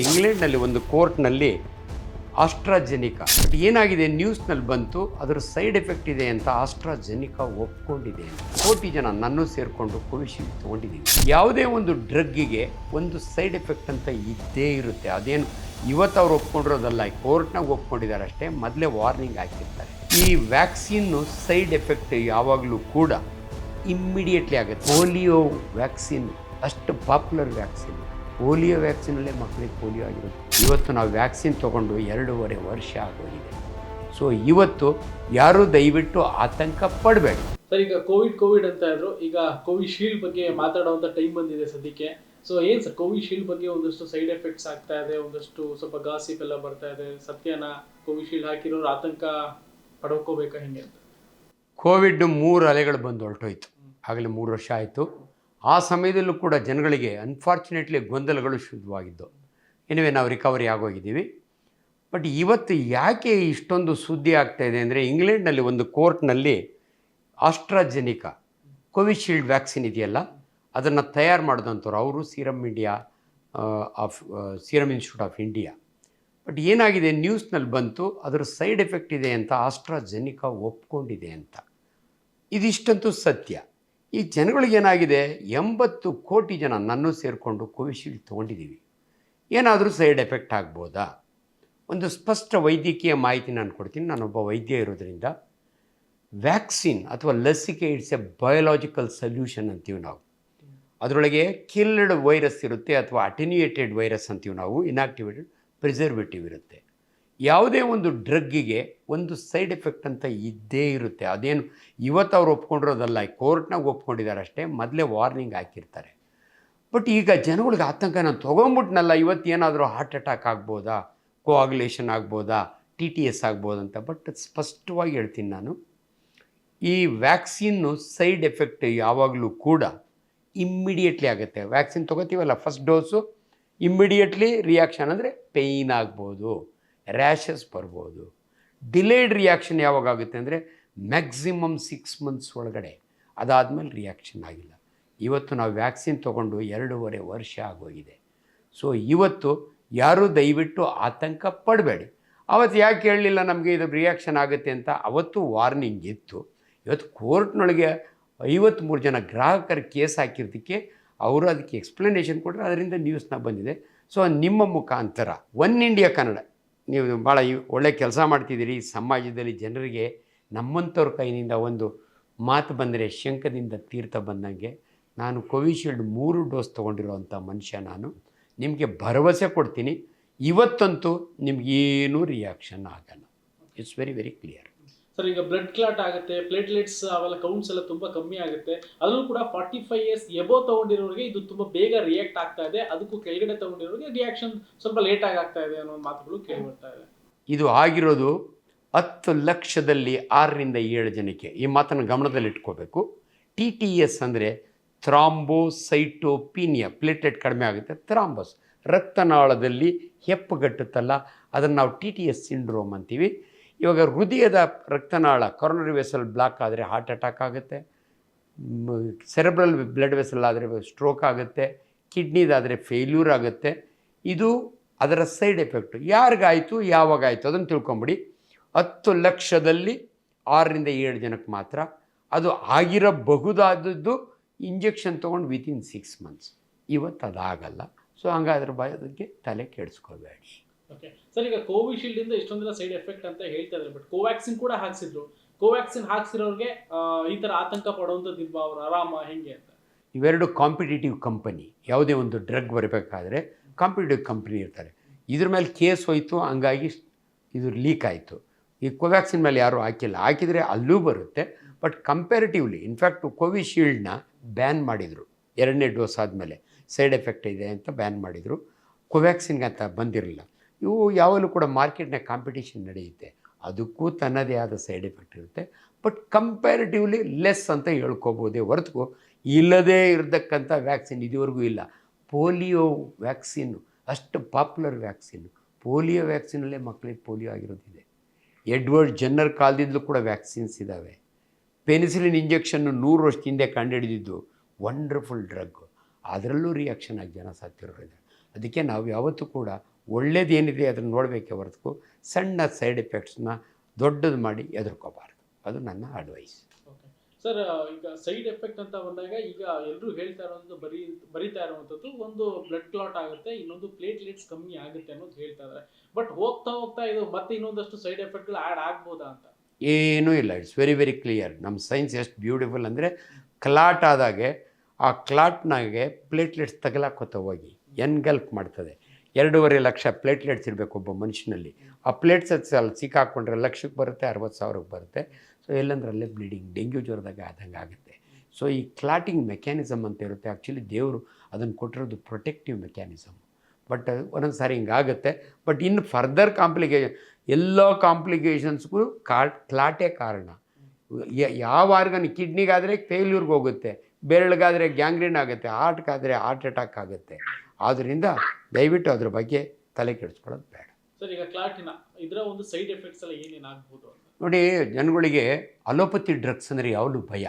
ಇಂಗ್ಲೆಂಡ್ನಲ್ಲಿ ಒಂದು ಕೋರ್ಟ್ನಲ್ಲಿ ಆಸ್ಟ್ರಾಜೆನಿಕಾ. ಏನಾಗಿದೆ? ನ್ಯೂಸ್ನಲ್ಲಿ ಬಂತು. ಅದರ ಸೈಡ್ ಎಫೆಕ್ಟ್ ಇದೆ ಅಂತ ಆಸ್ಟ್ರಾಜೆನಿಕಾ ಒಪ್ಕೊಂಡಿದೆ ಕೋಟಿ ಜನ ನನ್ನೂ ಸೇರಿಕೊಂಡು ಕೋವಿಶೀಲ್ಡ್ ತೊಗೊಂಡಿದ್ದೀನಿ ಯಾವುದೇ ಒಂದು ಡ್ರಗ್ಗಿಗೆ ಒಂದು ಸೈಡ್ ಎಫೆಕ್ಟ್ ಅಂತ ಇದ್ದೇ ಇರುತ್ತೆ. ಅದೇನು ಇವತ್ತು ಅವ್ರು ಒಪ್ಕೊಂಡಿರೋದಲ್ಲ. ಕೋರ್ಟ್ನಾಗ ಒಪ್ಕೊಂಡಿದ್ದಾರೆ ಅಷ್ಟೇ. ಮೊದಲೇ ವಾರ್ನಿಂಗ್ ಹಾಕಿರ್ತಾರೆ. ಈ ವ್ಯಾಕ್ಸಿನ್ನು ಸೈಡ್ ಎಫೆಕ್ಟ್ ಯಾವಾಗಲೂ ಕೂಡ ಇಮ್ಮಿಡಿಯೇಟ್ಲಿ ಆಗುತ್ತೆ. ಪೋಲಿಯೋ ವ್ಯಾಕ್ಸಿನ್, ಅಷ್ಟು ಪಾಪ್ಯುಲರ್ ವ್ಯಾಕ್ಸಿನ್. ಪೋಲಿಯೋ ವ್ಯಾಕ್ಸಿನಲ್ಲೇ ಮಕ್ಕಳಿಗೆ ಪೋಲಿಯೋ ಆಗಿರುತ್ತೆ. ಇವತ್ತು ನಾವು ವ್ಯಾಕ್ಸಿನ್ ತೊಗೊಂಡು ಎರಡೂವರೆ ವರ್ಷ ಆಗೋಗಿದೆ. ಸೊ ಇವತ್ತು ಯಾರೂ ದಯವಿಟ್ಟು ಆತಂಕ ಪಡಬೇಡಿ. ಸರ್ ಈಗ ಕೋವಿಡ್ ಕೋವಿಡ್ ಅಂತ ಇದ್ರು ಈಗ ಕೋವಿಶೀಲ್ಡ್ ಬಗ್ಗೆ ಮಾತಾಡುವಂಥ ಟೈಮ್ ಬಂದಿದೆ ಸದ್ಯಕ್ಕೆ. ಸೊ ಏನು ಸರ್ ಕೋವಿಶೀಲ್ಡ್ ಬಗ್ಗೆ ಒಂದಷ್ಟು ಸೈಡ್ ಎಫೆಕ್ಟ್ಸ್ ಆಗ್ತಾ ಇದೆ ಒಂದಷ್ಟು ಸ್ವಲ್ಪ ಗಾಸಿಪ್ ಎಲ್ಲ ಬರ್ತಾ ಇದೆ ಸತ್ಯನ ಕೋವಿಶೀಲ್ಡ್ ಹಾಕಿರೋರು ಆತಂಕ ಪಡ್ಕೋಬೇಕಾ ಹೆಂಗೆ ಅಂತ? ಕೋವಿಡ್ ಮೂರು ಅಲೆಗಳು ಬಂದು ಹೊರಟೋಯ್ತು. ಆಗಲೇ ಮೂರು ವರ್ಷ ಆಯಿತು. ಆ ಸಮಯದಲ್ಲೂ ಕೂಡ ಜನಗಳಿಗೆ ಅನ್ಫಾರ್ಚುನೇಟ್ಲಿ ಗೊಂದಲಗಳು ಶುದ್ಧವಾಗಿದ್ದು ಎನಿವೆ ನಾವು ರಿಕವರಿ ಆಗೋಗಿದ್ದೀವಿ. ಬಟ್ ಇವತ್ತು ಯಾಕೆ ಇಷ್ಟೊಂದು ಸುದ್ದಿ ಆಗ್ತಾ ಇದೆ ಅಂದರೆ ಇಂಗ್ಲೆಂಡ್ನಲ್ಲಿ ಒಂದು ಕೋರ್ಟ್ನಲ್ಲಿ ಆಸ್ಟ್ರಾಜೆನಿಕಾ ಕೋವಿಶೀಲ್ಡ್ ವ್ಯಾಕ್ಸಿನ್ ಇದೆಯಲ್ಲ, ಅದನ್ನು ತಯಾರು ಮಾಡಿದಂಥವ್ರು ಅವರು Serum India of Serum Institute of India but ಏನಾಗಿದೆ ನ್ಯೂಸ್ನಲ್ಲಿ ಬಂತು, ಅದರ ಸೈಡ್ ಎಫೆಕ್ಟ್ ಇದೆ ಅಂತ ಆಸ್ಟ್ರಾಜೆನಿಕಾ ಒಪ್ಕೊಂಡಿದೆ ಅಂತ. ಇದಿಷ್ಟಂತೂ ಸತ್ಯ. ಈ ಜನಗಳಿಗೇನಾಗಿದೆ? ಎಂಬತ್ತು ಕೋಟಿ ಜನ ನನ್ನೂ ಸೇರಿಕೊಂಡು ಕೋವಿಶೀಲ್ಡ್ ತೊಗೊಂಡಿದ್ದೀವಿ. ಏನಾದರೂ ಸೈಡ್ ಎಫೆಕ್ಟ್ ಆಗ್ಬೋದಾ? ಒಂದು ಸ್ಪಷ್ಟ ವೈದ್ಯಕೀಯ ಮಾಹಿತಿ ನಾನು ಕೊಡ್ತೀನಿ. ನಾನೊಬ್ಬ ವೈದ್ಯ ಇರೋದ್ರಿಂದ ವ್ಯಾಕ್ಸಿನ್ ಅಥವಾ ಲಸಿಕೆ ಇಟ್ಸ್ ಎ ಬಯೋಲಾಜಿಕಲ್ ಸೊಲ್ಯೂಷನ್ ಅಂತೀವಿ ನಾವು. ಅದರೊಳಗೆ ಕಿಲ್ಡ್ ವೈರಸ್ ಇರುತ್ತೆ ಅಥವಾ ಅಟೆನ್ಯೂಯೇಟೆಡ್ ವೈರಸ್ ಅಂತೀವಿ ನಾವು. ಇನಾಕ್ಟಿವೇಟೆಡ್ ಪ್ರಿಸರ್ವೇಟಿವ್ ಇರುತ್ತೆ. ಯಾವುದೇ ಒಂದು ಡ್ರಗ್ಗಿಗೆ ಒಂದು ಸೈಡ್ ಎಫೆಕ್ಟ್ ಅಂತ ಇದ್ದೇ ಇರುತ್ತೆ. ಅದೇನು ಇವತ್ತು ಅವ್ರು ಒಪ್ಕೊಂಡಿರೋದಲ್ಲ ಕೋರ್ಟ್ನಾಗ ಒಪ್ಕೊಂಡಿದ್ದಾರೆ ಅಷ್ಟೇ, ಮೊದಲೇ ವಾರ್ನಿಂಗ್ ಹಾಕಿರ್ತಾರೆ. ಬಟ್ ಈಗ ಜನಗಳಿಗೆ ಆತಂಕ ನಾನು ತೊಗೊಂಬಿಟ್ನಲ್ಲ ಇವತ್ತೇನಾದರೂ ಹಾರ್ಟ್ ಅಟ್ಯಾಕ್ ಆಗ್ಬೋದಾ ಕೋಆಗ್ಯುಲೇಷನ್ ಆಗ್ಬೋದಾ, ಟಿ ಟಿ ಎಸ್ ಆಗ್ಬೋದಂತ ಬಟ್ ಸ್ಪಷ್ಟವಾಗಿ ಹೇಳ್ತೀನಿ ನಾನು, ಈ ವ್ಯಾಕ್ಸಿನ್ನು ಸೈಡ್ ಎಫೆಕ್ಟ್ ಯಾವಾಗಲೂ ಕೂಡ ಇಮ್ಮಿಡಿಯೇಟ್ಲಿ ಆಗುತ್ತೆ. ವ್ಯಾಕ್ಸಿನ್ ತೊಗೋತೀವಲ್ಲ, ಫಸ್ಟ್ ಡೋಸು, ಇಮ್ಮಿಡಿಯೇಟ್ಲಿ ರಿಯಾಕ್ಷನ್ ಅಂದರೆ ಪೇಯ್ನ್ ಆಗ್ಬೋದು. ರ್ಯಾಷಸ್ ಬರ್ಬೋದು. ಡಿಲೇಡ್ ರಿಯಾಕ್ಷನ್ ಯಾವಾಗ ಆಗುತ್ತೆ ಅಂದರೆ ಮ್ಯಾಕ್ಸಿಮಮ್ ಸಿಕ್ಸ್ ಮಂತ್ಸ್ ಒಳಗಡೆ. ಅದಾದಮೇಲೆ ರಿಯಾಕ್ಷನ್ ಆಗಿಲ್ಲ. ಇವತ್ತು ನಾವು ವ್ಯಾಕ್ಸಿನ್ ತೊಗೊಂಡು ಎರಡೂವರೆ ವರ್ಷ ಆಗೋಗಿದೆ. ಸೊ, ಇವತ್ತು ಯಾರೂ ದಯವಿಟ್ಟು ಆತಂಕ ಪಡಬೇಡಿ. ಅವತ್ತು ಯಾಕೆ ಹೇಳಲಿಲ್ಲ ನಮಗೆ ಇದು ರಿಯಾಕ್ಷನ್ ಆಗುತ್ತೆ ಅಂತ? ಅವತ್ತು ವಾರ್ನಿಂಗ್ ಇತ್ತು. ಇವತ್ತು ಕೋರ್ಟ್ನೊಳಗೆ ಐವತ್ತ್ಮೂರು ಜನ ಗ್ರಾಹಕರ ಕೇಸ್ ಹಾಕಿರೋದಕ್ಕೆ ಅವರು ಅದಕ್ಕೆ ಎಕ್ಸ್ಪ್ಲನೇಷನ್ ಕೊಟ್ಟರೆ ಅದರಿಂದ ನ್ಯೂಸ್ನ ಬಂದಿದೆ. ಸೊ, ನಿಮ್ಮ ಮುಖಾಂತರ, ಒನ್ ಇಂಡಿಯಾ ಕನ್ನಡ. ನೀವು ಭಾಳ ಒಳ್ಳೆ ಕೆಲಸ ಮಾಡ್ತಿದ್ದೀರಿ. ಸಮಾಜದಲ್ಲಿ ಜನರಿಗೆ ನಮ್ಮಂಥವ್ರ ಕೈನಿಂದ ಒಂದು ಮಾತು ಬಂದರೆ ಶಂಕದಿಂದ ತೀರ್ಥ ಬಂದಂಗೆ ನಾನು ಕೋವಿಶೀಲ್ಡ್ ಮೂರು ಡೋಸ್ ತೊಗೊಂಡಿರೋವಂಥ ಮನುಷ್ಯ ನಾನು. ನಿಮಗೆ ಭರವಸೆ ಕೊಡ್ತೀನಿ. ಇವತ್ತಂತೂ ನಿಮಗೇನೂ ರಿಯಾಕ್ಷನ್ ಆಗಲ್ಲ. It's very very clear sir ಈಗ ಬ್ಲಡ್ ಕ್ಲಾಟ್ ಆಗುತ್ತೆ ಪ್ಲೇಟ್ಲೆಟ್ಸ್ ಅವೆಲ್ಲ ಕೌಂಟ್ಸ್ ಎಲ್ಲ ತುಂಬಾ ಕಮ್ಮಿ ಆಗುತ್ತೆ. ಅದರಲ್ಲೂ ಕೂಡ ಫಾರ್ಟಿ ಫೈವ್ ಇಯರ್ಸ್ ಎಬೋ ತಗೊಂಡಿರೋರಿಗೆ ಇದು ತುಂಬಾ ಬೇಗ ರಿಯಾಕ್ಟ್ ಆಗ್ತಾ ಇದೆ. ಅದಕ್ಕೂ ಕೆಳಗಡೆ ತಗೊಂಡಿರೋರಿಗೆ ರಿಯಾಕ್ಷನ್ ಸ್ವಲ್ಪ ಲೇಟ್ ಆಗಿ ಆಗ್ತಾ ಇದೆ ಅನ್ನೋ ಮಾತುಗಳು ಕೇಳಿ ಬರ್ತಾ ಇದೆ. ಇದು ಆಗಿರೋದು ಹತ್ತು ಲಕ್ಷದಲ್ಲಿ ಆರರಿಂದ ಏಳು ಜನಕ್ಕೆ. ಈ ಮಾತನ್ನು ಗಮನದಲ್ಲಿ ಇಟ್ಕೋಬೇಕು. ಟಿ ಟಿ ಎಸ್ ಅಂದರೆ ಥ್ರಾಂಬೋಸೈಟೋಪೀನಿಯಾ ಪ್ಲೇಟೆಟ್ ಕಡಿಮೆ ಆಗುತ್ತೆ. ಥ್ರಾಂಬಸ್ ರಕ್ತನಾಳದಲ್ಲಿ ಹೆಪ್ಪುಗಟ್ಟುತ್ತಲ್ಲ, ಅದನ್ನು ನಾವು ಟಿ ಟಿ ಎಸ್ ಸಿಂಡ್ರೋಮ್ ಅಂತೀವಿ. ಇವಾಗ ಹೃದಯದ ರಕ್ತನಾಳ ಕೊರೋನರಿ ವೆಸಲ್ ಬ್ಲಾಕ್ ಆದರೆ ಹಾರ್ಟ್ ಅಟ್ಯಾಕ್ ಆಗುತ್ತೆ. ಸೆರೆಬ್ರಲ್ ಬ್ಲಡ್ ವೆಸಲ್ ಆದರೆ ಸ್ಟ್ರೋಕ್ ಆಗುತ್ತೆ. ಕಿಡ್ನಿದಾದರೆ ಫೇಲ್ಯೂರ್ ಆಗುತ್ತೆ. ಇದು ಅದರ ಸೈಡ್ ಎಫೆಕ್ಟು ಯಾರಿಗಾಯಿತು, ಯಾವಾಗಾಯಿತು ಅದನ್ನು ತಿಳ್ಕೊಂಬಿಡಿ. ಹತ್ತು ಲಕ್ಷದಲ್ಲಿ ಆರರಿಂದ ಏಳು ಜನಕ್ಕೆ ಮಾತ್ರ ಅದು ಆಗಿರಬಹುದಾದದ್ದು ಇಂಜೆಕ್ಷನ್ ತೊಗೊಂಡು ವಿತಿನ್ ಸಿಕ್ಸ್ ಮಂತ್ಸ್ ಇವತ್ತು ಅದಾಗಲ್ಲ. ಸೊ ಹಂಗಾದ್ರೆ ಅದಕ್ಕೆ ತಲೆ ಕೆಡಿಸ್ಕೋಬೇಡಿ ಓಕೆ ಸರ್ ಈಗ ಕೋವಿಶೀಲ್ಡ್ ಇಂದ ಇಷ್ಟೊಂದೆಲ್ಲ ಸೈಡ್ ಎಫೆಕ್ಟ್ ಅಂತ ಹೇಳ್ತಾ ಇದ್ದಾರೆ ಬಟ್ ಕೋವ್ಯಾಕ್ಸಿನ್ ಕೂಡ ಹಾಕ್ಸಿದ್ರು. ಕೋವ್ಯಾಕ್ಸಿನ್ ಹಾಕ್ಸಿರೋರಿಗೆ ಈ ತರ ಆತಂಕ ಪಡುವಂಥದ್ದು ಇಲ್ವಾ ಅವ್ರು ಆರಾಮ ಹೆಂಗೆ ಅಂತ? ಇವೆರಡು ಕಾಂಪಿಟೇಟಿವ್ ಕಂಪನಿ ಯಾವುದೇ ಒಂದು ಡ್ರಗ್ ಬರಬೇಕಾದ್ರೆ ಕಾಂಪಿಟೇಟಿವ್ ಕಂಪನಿ ಇರ್ತಾರೆ. ಇದ್ರ ಮೇಲೆ ಕೇಸ್ ಹೋಯಿತು, ಹಂಗಾಗಿ ಇದು ಲೀಕ್ ಆಯಿತು. ಈ ಕೋವ್ಯಾಕ್ಸಿನ್ ಮೇಲೆ ಯಾರೂ ಹಾಕಿಲ್ಲ. ಹಾಕಿದರೆ ಅಲ್ಲೂ ಬರುತ್ತೆ ಬಟ್ ಕಂಪ್ಯಾರಿಟಿವ್ಲಿ ಇನ್ಫ್ಯಾಕ್ಟ್ ಕೋವಿಶೀಲ್ಡ್ನ ಬ್ಯಾನ್ ಮಾಡಿದರು. ಎರಡನೇ ಡೋಸ್ ಆದಮೇಲೆ. ಸೈಡ್ ಎಫೆಕ್ಟ್ ಇದೆ ಅಂತ ಬ್ಯಾನ್ ಮಾಡಿದರು. ಕೋವ್ಯಾಕ್ಸಿನ್ಗೆ ಅಂತ ಬಂದಿರಲಿಲ್ಲ. ಇವು ಯಾವಾಗಲೂ ಕೂಡ ಮಾರ್ಕೆಟ್ನ ಕಾಂಪಿಟೇಷನ್ ನಡೆಯುತ್ತೆ. ಅದಕ್ಕೂ ತನ್ನದೇ ಆದ ಸೈಡ್ ಎಫೆಕ್ಟ್ ಇರುತ್ತೆ. ಬಟ್ ಕಂಪ್ಯಾರಿಟಿವ್ಲಿ ಲೆಸ್ ಅಂತ ಹೇಳ್ಕೊಬೋದೇ. ಹೊರತು ಇಲ್ಲದೇ ಇರತಕ್ಕಂಥ ವ್ಯಾಕ್ಸಿನ್ ಇದುವರೆಗೂ ಇಲ್ಲ. ಪೋಲಿಯೋ ವ್ಯಾಕ್ಸಿನ್ನು ಅಷ್ಟು ಪಾಪ್ಯುಲರ್ ವ್ಯಾಕ್ಸಿನ್ನು ಪೋಲಿಯೋ ವ್ಯಾಕ್ಸಿನಲ್ಲೇ ಮಕ್ಕಳಿಗೆ ಪೋಲಿಯೋ ಆಗಿರೋದಿದೆ. ಎಡ್ವರ್ಡ್ ಜನ್ನರ್ ಕಾಲದಿಂದಲೂ ಕೂಡ ವ್ಯಾಕ್ಸಿನ್ಸ್ ಇದ್ದಾವೆ ಪೆನಿಸಿಲಿನ್ ಇಂಜೆಕ್ಷನ್ನು ನೂರು ವರ್ಷದ ಹಿಂದೆ ಕಂಡುಹಿಡಿದಿದ್ದು ವಂಡರ್ಫುಲ್ ಡ್ರಗ್ ಅದರಲ್ಲೂ ರಿಯಾಕ್ಷನ್ ಆಗಿ ಜನ ಸತ್ತಿರೋರಿದೆ ಅದಕ್ಕೆ ನಾವು ಯಾವತ್ತೂ ಕೂಡ ಒಳ್ಳೇದೇನಿದೆ ಅದನ್ನು ನೋಡಬೇಕೆ ಹೊರತು ಸಣ್ಣ ಸೈಡ್ ಎಫೆಕ್ಟ್ಸ್ನ ದೊಡ್ಡದು ಮಾಡಿ ಎದುರ್ಕೋಬಾರ್ದು. ಅದು ನನ್ನ ಅಡ್ವೈಸ್. ಓಕೆ. ಸರ್ ಈಗ ಸೈಡ್ ಎಫೆಕ್ಟ್ ಅಂತ ಬಂದಾಗ ಈಗ ಎಲ್ಲರೂ ಹೇಳ್ತಾ ಇರೋದು ಬರೀ ಬರೀತಾ ಇರುವಂಥದ್ದು ಒಂದು ಬ್ಲಡ್ ಕ್ಲಾಟ್ ಆಗುತ್ತೆ ಇನ್ನೊಂದು ಪ್ಲೇಟ್ಲೆಟ್ಸ್ ಕಮ್ಮಿ ಆಗುತ್ತೆ ಅನ್ನೋದು ಹೇಳ್ತಾ ಇದ್ದಾರೆ. ಬಟ್ ಹೋಗ್ತಾ ಹೋಗ್ತಾ ಇದು ಮತ್ತೆ ಇನ್ನೊಂದಷ್ಟು ಸೈಡ್ ಎಫೆಕ್ಟ್ಗಳು ಆ್ಯಡ್ ಆಗ್ಬೋದಾ ಅಂತ? ಏನೂ ಇಲ್ಲ ಇಟ್ಸ್ ವೆರಿ ವೆರಿ ಕ್ಲಿಯರ್. ನಮ್ಮ ಸೈನ್ಸ್ ಎಷ್ಟು ಬ್ಯೂಟಿಫುಲ್ ಅಂದರೆ ಕ್ಲಾಟ್ ಆದಾಗೆ ಆ ಕ್ಲಾಟ್ನಾಗೆ ಪ್ಲೇಟ್ಲೆಟ್ಸ್ ತಗಲಾಕೋತ ಹೋಗಿ ಎನ್ಗಲ್ಪ್ ಮಾಡ್ತದೆ. ಎರಡೂವರೆ ಲಕ್ಷ ಪ್ಲೇಟ್ಲೆಟ್ಸ್ ಇರಬೇಕು ಒಬ್ಬ ಮನುಷ್ಯನಲ್ಲಿ. ಆ ಪ್ಲೇಟ್ಸ್ ಅಲ್ಲಿ ಸಿಕ್ಕಾಕ್ಕೊಂಡ್ರೆ ಲಕ್ಷಕ್ಕೆ ಬರುತ್ತೆ, ಅರವತ್ತು ಸಾವಿರಕ್ಕೆ ಬರುತ್ತೆ. ಸೊ ಎಲ್ಲಂದ್ರೆ ಅಲ್ಲೇ ಬ್ಲೀಡಿಂಗ್ ಡೆಂಗ್ಯೂ ಜ್ವರದಾಗ ಆದಂಗೆ ಆಗುತ್ತೆ. ಸೊ ಈ ಕ್ಲಾಟಿಂಗ್ ಮೆಕ್ಯಾನಿಸಮ್ ಅಂತ ಇರುತ್ತೆ. ಆ್ಯಕ್ಚುಲಿ ದೇವರು ಅದನ್ನು ಕೊಟ್ಟಿರೋದು ಪ್ರೊಟೆಕ್ಟಿವ್ ಮೆಕ್ಯಾನಿಸಮ್ ಬಟ್ ಒಂದೊಂದು ಸಾರಿ ಹಿಂಗಾಗುತ್ತೆ. ಬಟ್ ಇನ್ನು ಫರ್ದರ್ ಕಾಂಪ್ಲಿಕೇಶನ್ ಎಲ್ಲ ಕಾಂಪ್ಲಿಕೇಶನ್ಸ್ಗೂ ಕಾ ಕ್ಲಾಟೇ ಕಾರಣ. ಯಾವ ಆರ್ಗನ್ ಕಿಡ್ನಿಗಾದರೆ ಫೇಲ್ಯೂರ್ಗೆ ಹೋಗುತ್ತೆ. ಬೆರಳಿಗಾದರೆ ಗ್ಯಾಂಗ್ರೀನ್ ಆಗುತ್ತೆ ಹಾರ್ಟ್ಗಾದರೆ ಹಾರ್ಟ್ ಅಟ್ಯಾಕ್ ಆಗುತ್ತೆ. ಆದ್ದರಿಂದ ದಯವಿಟ್ಟು ಅದ್ರ ಬಗ್ಗೆ ತಲೆ ಕೆಡಿಸ್ಕೊಳ್ಳೋದು ಬೇಡ. ಸರ್ ಈಗ ಕ್ಲಾಟಿನ ಇದರ ಒಂದು ಸೈಡ್ ಎಫೆಕ್ಟ್ಸ್ ಎಲ್ಲ ಏನೇನು ಆಗ್ಬೋದು ಅಂತ? ನೋಡಿ ಜನಗಳಿಗೆ ಅಲೋಪತಿ ಡ್ರಗ್ಸ್ ಅಂದರೆ ಯಾವಾಗಲೂ ಭಯ?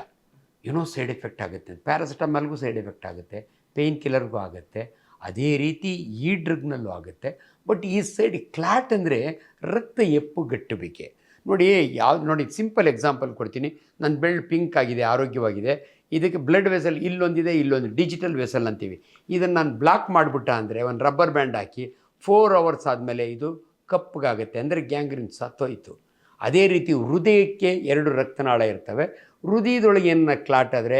ಏನೋ ಸೈಡ್ ಎಫೆಕ್ಟ್ ಆಗುತ್ತೆ. ಪ್ಯಾರಾಸಿಟಮಾಲ್ಗೂ ಸೈಡ್ ಎಫೆಕ್ಟ್ ಆಗುತ್ತೆ ಪೇಯ್ನ್ ಕಿಲ್ಲರ್ಗೂ ಆಗುತ್ತೆ. ಅದೇ ರೀತಿ ಈ ಡ್ರಗ್ನಲ್ಲೂ ಆಗುತ್ತೆ. ಬಟ್ ಈ ಸೈಡ್ ಕ್ಲಾಟ್ ಅಂದರೆ ರಕ್ತ ಎಪ್ಪುಗಟ್ಟುವಿಕೆ. ನೋಡಿ ಯಾವ ನೋಡಿ ಸಿಂಪಲ್ ಎಕ್ಸಾಂಪಲ್ ಕೊಡ್ತೀನಿ. ನನ್ನ ಬೆಳ್ಳು ಪಿಂಕ್ ಆಗಿದೆ ಆರೋಗ್ಯವಾಗಿದೆ. ಇದಕ್ಕೆ ಬ್ಲಡ್ ವೆಸಲ್ ಇಲ್ಲೊಂದಿದೆ ಇಲ್ಲೊಂದು ಡಿಜಿಟಲ್ ವೆಸಲ್ ಅಂತೀವಿ. ಇದನ್ನು ನಾನು ಬ್ಲಾಕ್ ಮಾಡಿಬಿಟ್ಟ ಅಂದರೆ, ಒಂದು ರಬ್ಬರ್ ಬ್ಯಾಂಡ್ ಹಾಕಿ ಫೋರ್ ಅವರ್ಸ್ ಆದಮೇಲೆ ಇದು ಕಪ್ಪಗಾಗುತ್ತೆ. ಅಂದರೆ ಗ್ಯಾಂಗ್ರಿನ್ ಸತ್ತೋಯ್ತು ಅದೇ ರೀತಿ ಹೃದಯಕ್ಕೆ ಎರಡು ರಕ್ತನಾಳ ಇರ್ತವೆ. ಹೃದಯದೊಳಗೆ ಏನ ಕ್ಲಾಟ್ ಆದರೆ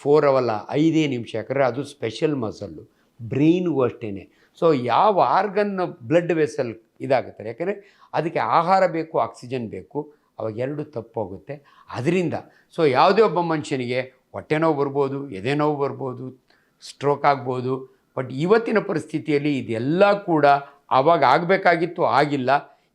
ಫೋರ್ ಅವಲ್ಲ, ಐದೇ ನಿಮಿಷ. ಯಾಕಂದರೆ ಅದು ಸ್ಪೆಷಲ್ ಮಸಲ್ಲು ಬ್ರೈನ್ಗೂ ಅಷ್ಟೇ ಸೊ ಯಾವ ಆರ್ಗನ್ ಬ್ಲಡ್ ವೆಸಲ್ ಇದಾಗುತ್ತೆ ಯಾಕಂದರೆ ಅದಕ್ಕೆ ಆಹಾರ ಬೇಕು ಆಕ್ಸಿಜನ್ ಬೇಕು. ಅವಾಗ ಎರಡು ತಪ್ಪೋಗುತ್ತೆ. ಅದರಿಂದ ಸೊ ಯಾವುದೇ ಒಬ್ಬ ಮನುಷ್ಯನಿಗೆ ಹೊಟ್ಟೆ ನೋವು ಬರ್ಬೋದು, ಎದೆ ನೋವು ಬರ್ಬೋದು ಸ್ಟ್ರೋಕ್ ಆಗ್ಬೋದು. ಬಟ್ ಇವತ್ತಿನ ಪರಿಸ್ಥಿತಿಯಲ್ಲಿ ಇದೆಲ್ಲ ಕೂಡ ಆವಾಗ ಆಗಬೇಕಾಗಿತ್ತು, ಆಗಿಲ್ಲ.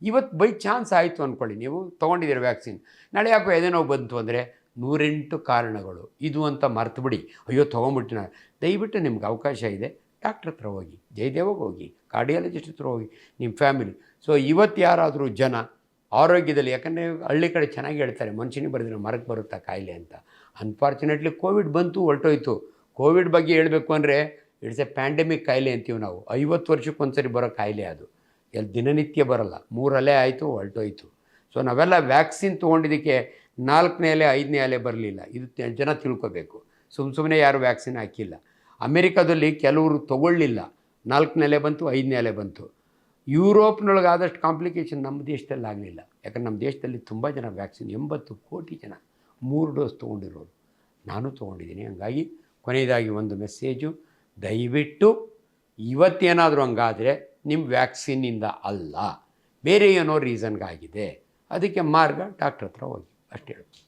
ಇವತ್ತು ಬೈ ಚಾನ್ಸ್ ಆಯಿತು ಅಂದ್ಕೊಳ್ಳಿ ನೀವು ತೊಗೊಂಡಿದ್ದೀರ ವ್ಯಾಕ್ಸಿನ್ ನಾಳೆ ಯಾಕೋ ಎದೆ ನೋವು ಬಂತು ಅಂದರೆ ನೂರೆಂಟು ಕಾರಣಗಳು. ಇದು ಅಂತ ಮರ್ತುಬಿಡಿ ಅಯ್ಯೋ ತೊಗೊಂಬಿಟ್ಟಿನ ದಯವಿಟ್ಟು ನಿಮ್ಗೆ ಅವಕಾಶ ಇದೆ. ಡಾಕ್ಟ್ರ್ ಹತ್ರ ಹೋಗಿ, ಜಯದೇವಾಗ ಹೋಗಿ ಕಾರ್ಡಿಯಾಲಜಿಸ್ಟ್ ಹತ್ರ ಹೋಗಿ ನಿಮ್ಮ ಫ್ಯಾಮಿಲಿ ಸೊ ಇವತ್ತು ಯಾರಾದರೂ ಜನ ಆರೋಗ್ಯದಲ್ಲಿ, ಯಾಕಂದರೆ ಹಳ್ಳಿ ಕಡೆ ಚೆನ್ನಾಗಿ ಹೇಳ್ತಾರೆ, ಮನುಷ್ಯನಿಗೆ ಬರೆದ್ರೆ ಮರಕ್ಕೆ ಬರುತ್ತಾ ಕಾಯಿಲೆ ಅಂತ. ಅನ್ಫಾರ್ಚುನೇಟ್ಲಿ ಕೋವಿಡ್ ಬಂತು, ಹೊರಟೋಯ್ತು. ಕೋವಿಡ್ ಬಗ್ಗೆ ಹೇಳಬೇಕು ಅಂದರೆ ಇಟ್ಸ್ ಎ ಪ್ಯಾಂಡಮಿಕ್ ಕಾಯಿಲೆ ಅಂತೀವಿ ನಾವು. ಐವತ್ತು ವರ್ಷಕ್ಕೊಂದ್ಸರಿ ಬರೋ ಕಾಯಿಲೆ ಅದು. ಎಲ್ಲಿ ದಿನನಿತ್ಯ ಬರಲ್ಲ. ಮೂರು ಅಲೆ ಆಯಿತು, ಹೊರಟೋಯ್ತು. ಸೊ ನಾವೆಲ್ಲ ವ್ಯಾಕ್ಸಿನ್ ತೊಗೊಂಡಿದ್ದಕ್ಕೆ ನಾಲ್ಕನೇ ಅಲೆ, ಐದನೇ ಅಲೆ ಬರಲಿಲ್ಲ. ಇದು ಜನ ತಿಳ್ಕೊಬೇಕು. ಸುಮ್ಮ ಸುಮ್ಮನೆ ಯಾರು ವ್ಯಾಕ್ಸಿನ್ ಹಾಕಿಲ್ಲ. ಅಮೆರಿಕಾದಲ್ಲಿ ಕೆಲವರು ತಗೊಳ್ಳಿಲ್ಲ. ನಾಲ್ಕನೇ ಅಲೆ ಬಂತು, ಐದನೇ ಅಲೆ ಬಂತು. ಯುರೋಪ್ನೊಳಗೆ ಆದಷ್ಟು ಕಾಂಪ್ಲಿಕೇಶನ್ ನಮ್ಮ ದೇಶದಲ್ಲಿ ಆಗಲಿಲ್ಲ. ಯಾಕಂದ್ರೆ ನಮ್ಮ ದೇಶದಲ್ಲಿ ತುಂಬ ಜನ ವ್ಯಾಕ್ಸಿನ್ ಎಂಬತ್ತು ಕೋಟಿ ಜನ ಮೂರು ಡೋಸ್ ತೊಗೊಂಡಿರೋರು. ನಾನು ತೊಗೊಂಡಿದ್ದೀನಿ. ಹಂಗಾಗಿ ಕೊನೆಯದಾಗಿ ಒಂದು ಮೆಸೇಜು ದಯವಿಟ್ಟು ಇವತ್ತೇನಾದರೂ ಹಂಗಾದರೆ ನಿಮ್ಮ ವ್ಯಾಕ್ಸಿನ್ನಿಂದ ಅಲ್ಲ. ಬೇರೆ ಏನೋ ರೀಸನ್ಗಾಗಿದೆ ಅದಕ್ಕೆ ಮಾರ್ಗ ಡಾಕ್ಟ್ರ್ ಹತ್ರ ಹೋಗಿ. ಅಷ್ಟೇ ಹೇಳು.